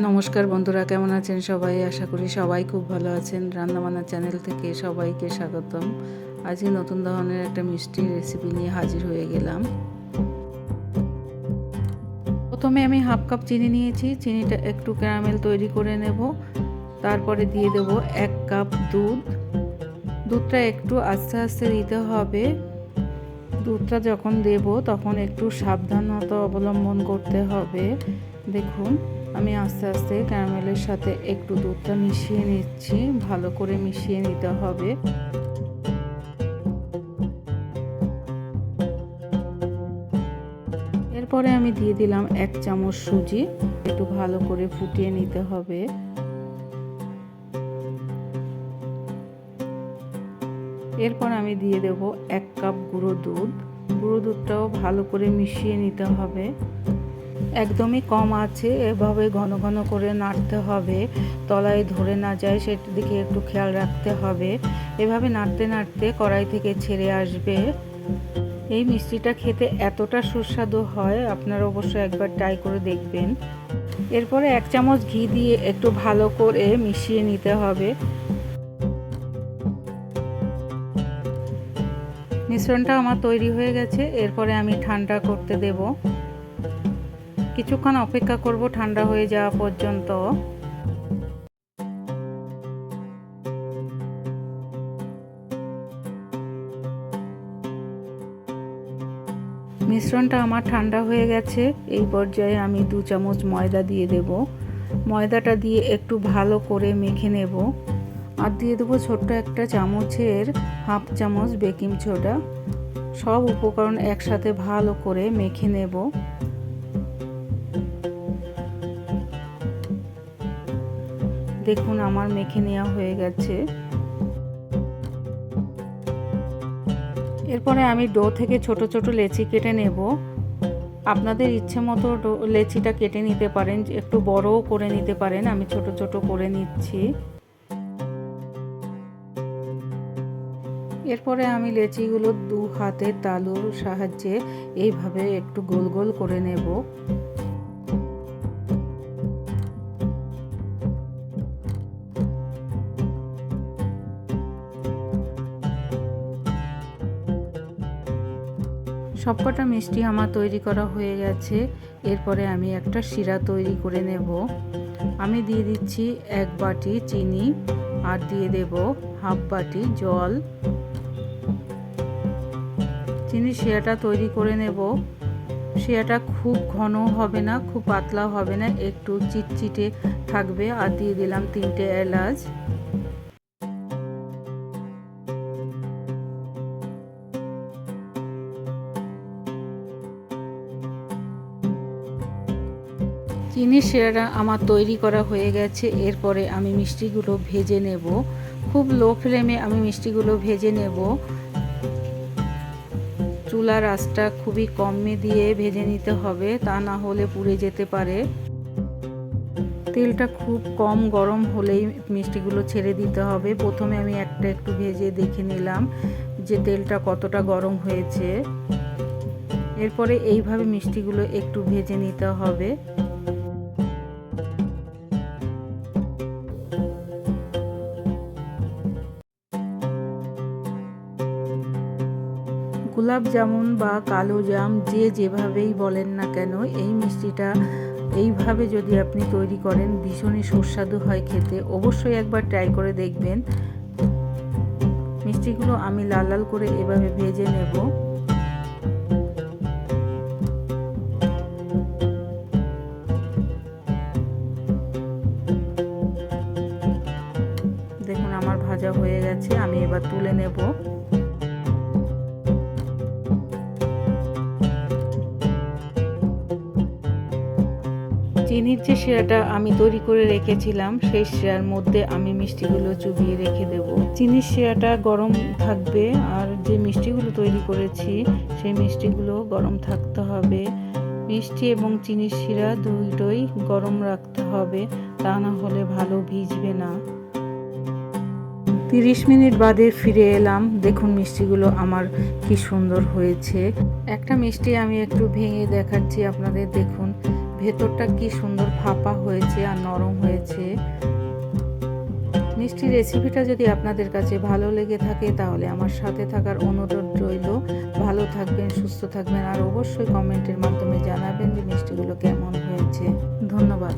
নমস্কার বন্ধুরা, কেমন আছেন সবাই? আশা করি সবাই খুব ভালো আছেন। রান্নাবান্না চ্যানেল থেকে সবাইকে স্বাগতম। আজকে নতুন ধরনের একটা মিষ্টি রেসিপি নিয়ে হাজির হয়ে গেলাম। প্রথমে আমি হাফ কাপ চিনি নিয়েছি। চিনিটা একটু ক্যারামেল তৈরি করে নেব। তারপরে দিয়ে দেব এক কাপ দুধ। দুধটা একটু আস্তে আস্তে দিতে হবে। দুধটা যখন দেব তখন একটু সাবধানতা অবলম্বন করতে হবে। দেখুন। আমি আস্তে আস্তে ক্যারামেলের সাথে একটু দুধটা মিশিয়ে নিচ্ছি। ভালো করে মিশিয়ে নিতে হবে। এরপরে আমি দিয়ে দিলাম এক চামচ সুজি। একটু ভালো করে ফুটিয়ে নিতে হবে। এরপর আমি দিয়ে দেব এক কাপ গুঁড়ো দুধ। গুঁড়ো দুধটাও ভালো করে মিশিয়ে নিতে হবে। একদমই কম আছে, এভাবে ঘন ঘন করে নাড়তে হবে। তলায় ধরে না যায়, সেটার দিকে একটু খেয়াল রাখতে হবে। এভাবে নাড়তে নাড়তে কড়াই থেকে ছেড়ে আসবে। এই মিষ্টিটা খেতে এতটা সুস্বাদু হয়, আপনারা অবশ্যই একবার ট্রাই করে দেখবেন। এরপরে এক চামচ ঘি দিয়ে একটু ভালো করে মিশিয়ে নিতে হবে। মিশ্রণটা আমার তৈরি হয়ে গেছে, এরপরে আমি ঠান্ডা করতে দেব। কিছুক্ষণ অপেক্ষা করব ঠান্ডা হয়ে যাওয়া পর্যন্ত। মিশ্রণটা আমার ঠান্ডা হয়ে গেছে, এই পর্যায়ে আমি দু চামচ ময়দা দিয়ে দেব। ময়দাটা দিয়ে একটু ভালো করে মেখে নেব। আর দিয়ে দেবো ছোট্ট একটা চামচের হাফ চামচ বেকিং সোডা। সব উপকরণ একসাথে ভালো করে মেখে নেব। দেখুন, আমার মেখে নেওয়া হয়ে গেছে। এরপরে আমি ডো থেকে ছোট ছোট লেচি কেটে নেব। আপনাদের ইচ্ছে মতো লেচিটা কেটে নিতে পারেন, একটু বড়ও করে নিতে পারেন, আমি ছোট ছোট করে নিচ্ছি। এরপরে আমি লেচিগুলো দু হাতে তালুর সাহায্যে এইভাবে একটু গোল গোল করে নেব। সবকটা মিষ্টি আমার তৈরি করা হয়ে গেছে। এরপরে আমি একটা শিরা তৈরি করে নেব। আমি দিয়ে দিচ্ছি এক বাটি চিনি আর দিয়ে দেব হাফ বাটি জল। চিনি শিরাটা তৈরি করে নেব। শিরাটা খুব ঘন হবে না, খুব পাতলা হবে না, একটু চিটচিটে থাকবে। আর দিয়ে দিলাম তিনটে এলাচ। চিনির শিরাটা আমার তৈরি করা হয়ে গেছে। এরপরে আমি মিষ্টিগুলো ভেজে নেব। খুব লো ফ্লেমে আমি মিষ্টিগুলো ভেজে নেব। চুলার আঁচটা খুবই কমে দিয়ে ভেজে নিতে হবে, তা না হলে পুড়ে যেতে পারে। তেলটা খুব কম গরম হলেই মিষ্টিগুলো ছেড়ে দিতে হবে। প্রথমে আমি একটা একটু ভেজে দেখে নিলাম যে তেলটা কতটা গরম হয়েছে। এরপরে এইভাবে মিষ্টিগুলো একটু ভেজে নিতে হবে। গোলাপ জামুন বা কালো জাম যে যেভাবেই বলেন না কেন, এই মিষ্টিটা এইভাবে যদি আপনি তৈরি করেন, ভীষণই সুস্বাদু হয় খেতে। অবশ্যই একবার ট্রাই করে দেখবেন। মিষ্টিগুলো আমি লাল লাল করে এভাবে ভেজে নেব। দেখুন, আমার ভাজা হয়ে গেছে, আমি এবার তুলে নেব। চিনির যে শিরাটা আমি তৈরি করে রেখেছিলাম, সেই শিরার মধ্যে আমি মিষ্টিগুলো চুবিয়ে রেখে দেব। চিনির শিরাটা গরম থাকবে আর যে মিষ্টিগুলো তৈরি করেছি, সেই মিষ্টিগুলো গরম থাকতে হবে। মিষ্টি এবং চিনির শিরা দুটোই গরম রাখতে হবে, তা না হলে ভালো ভিজবে না। তিরিশ মিনিট বাদে ফিরে এলাম। দেখুন মিষ্টিগুলো আমার কি সুন্দর হয়েছে। একটা মিষ্টি আমি একটু ভেঙে দেখাচ্ছি আপনাদের, দেখুন। ভেতরটা কি সুন্দর ফাঁপা হয়েছে আর নরম হয়েছে। মিষ্টি রেসিপিটা যদি আপনাদের কাছে ভালো লেগে থাকে, তাহলে আমার সাথে থাকার অনুরোধ রইল। ভালো থাকবেন, সুস্থ থাকবেন, আর অবশ্যই কমেন্টের মাধ্যমে জানাবেন যে মিষ্টিগুলো কেমন হয়েছে। ধন্যবাদ।